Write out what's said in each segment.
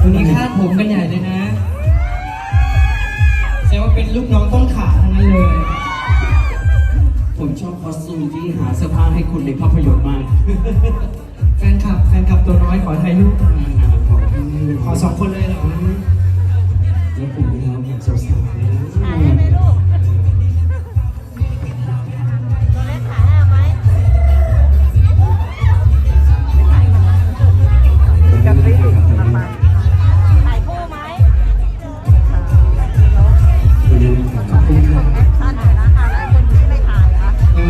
ผมกันใหญ่เลยนะแสดงว่าเป็นลูกน้องต้นขาทั้งนั้นเลย ผมชอบคอสตูมที่หาเสื้อผ้าให้คุณในภาพยนตร์มากแฟนคลับแฟนคลับตัวน้อยขอถ่ายรูปหน่อยขอสองคนเลยเหรอ แล้วผมนะครับผม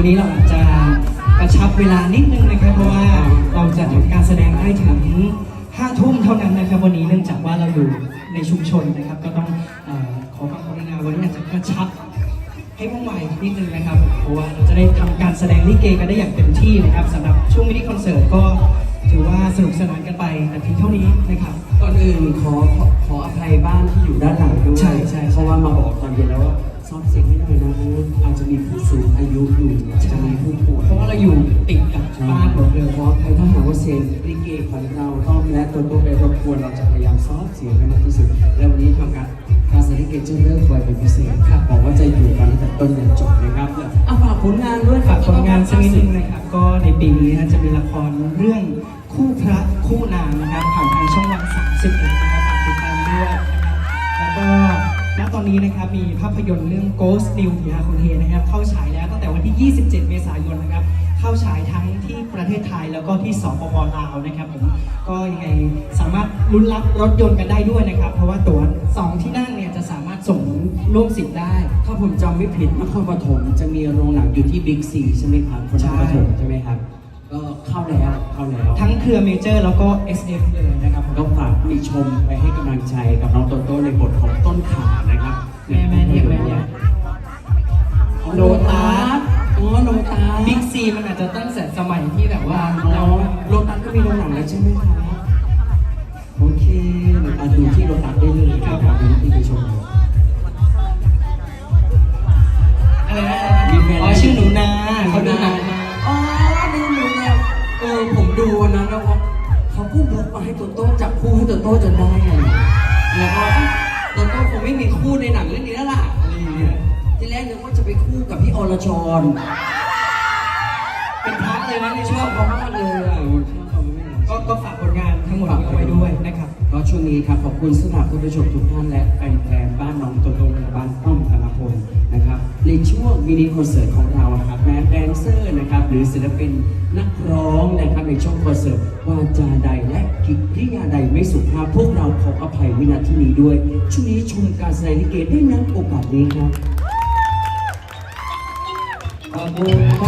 วันนี้เราอาจจะกระชับเวลานิดนึงนะครับ เพราะว่าเราจะทำการแสดงได้ถึงห้าทุ่มเท่านั้นนะครับวันนี้เนื่องจากว่าเราอยู่ในชุมชนนะครับ ก็ต้องเอ่อขอความกรุณาวันนี้อาจจะกระชับให้ว่องไวนิดนึงนะครับ เพราะว่าเราจะได้ทำการแสดงลิเกกันได้อย่างเต็มที่นะครับสำหรับช่วงมินิคอนเสิร์ตก็ถือว่าสนุกสนานกันไปแต่เพียงเท่านี้นะครับ ก่อนอื่นขอขอขออภัยบ้านที่อยู่ด้านหลังด้วยใช่ใช่ เพราะว่ามาบอกตอนเย็นแล้วว่าซ่อมเสียงให้หน่อยนะ อาจจะมีผู้สูงอายุอยู่อาจจะมีผู้ป่วยเพราะว่าเราอยู่ติดกับบ้านหมดเลยขออภัยถ้าหากว่าเสียงลิเกของเราต้องและตัวตัวไปรบกวนเราจะพยายามซอฟเสียงให้มากที่สุด แล้ววันนี้ทำการการแสดงลิเกจะเลิกไวเป็นพิเศษครับบอกว่าจะอยู่กันตั้งแต่ต้นจนจบนะครับอะฝากผลงานด้วยฝากผลงานสักนิดนึงนะครับก็ในปีนี้นะจะมีละครเรื่องคู่พระคู่นางนะครับผ่านทางช่องวัน31นะครับฝากติด อนนี้นะครับมีภาพยนตร์เรื่อง Ghost New ทีอาคนเฮนะครับเข้าฉายแล้วตั้งแต่วันที่ 27 เมษายนนะครับเข้าฉายทั้งที่ประเทศไทยแล้วก็ที่สปปลาวนะครับผมก็ยังไงสามารถลุ้นรับรถยนต์กันได้ด้วยนะครับ เพราะว่าตั๋วสองที่นั่งเนี่ยจะสามารถส่งร่วมสิทธิ์ได้ ถ้าผมจำไม่ผิดนครปฐมจะมีโรงหนังอยู่ที่บิ๊กซีใช่ไหมครับนครปฐมใช่ไหมครับก็เข้าแล้วเข้าแล้วทั้งเครือเมเจอร์แล้วก็ SF เลยนะครับผมก็ฝากมีชมไปให้กำลังใจกับน้องโตโต้ในบทของต้นขานะครับ แม่แม่เนี่ยแม่เนี่ยโลตัสอ๋อโลตัสบิ๊กซีมันอาจจะตั้งแต่สมัยที่แบบว่าเราโลตัสก็มีโรงหนังแล้วใช่ไหมครับโอเคอะดูที่โลตัสได้เลยครับดูที่ไปชมอะไรนะมีแฟนอ๋อชื่อหนูนาเขาดูหนังมาอ๋อดูหนูนะเออผมดูวันนั้นแล้วเขาพูดบทมาให้โตโต้จับคู่ให้โตโต้จนได้อะแล้วก็ ไม่มีคู่ในหนังเรื่องนี้แล้วล่ะอะไรอย่างเงี้ยทีแรกนึกว่าจะไปคู่กับพี่อรชร เป็นพระเลยนะในชช่วองบเขามากเลยอะชอบเขามากก็ก็ฝากผลงานทั้งหมดนี้เอาไว้ด้วยนะครับก็ช่วงนี้ครับขอบคุณสำหรับท่านผู้ชมทุกท่านและแฟนๆบ้านน้องโตโต้และบ้านป้อมธนพลนะครับในช่วงมินิคอนเสิร์ตของเราครับแม้แดนเซอร์นะครับหรือศิลปินนักร้องนะครับในช่วงคอนเสิร์ตวาจาใดและ กิริยาใดไม่สุภาพพวกเราขออภัยวินาทีนี้ด้วยช่วงนี้ชมการแสดงลิเกได้นักโอกาสนี้ครับขอบคุณ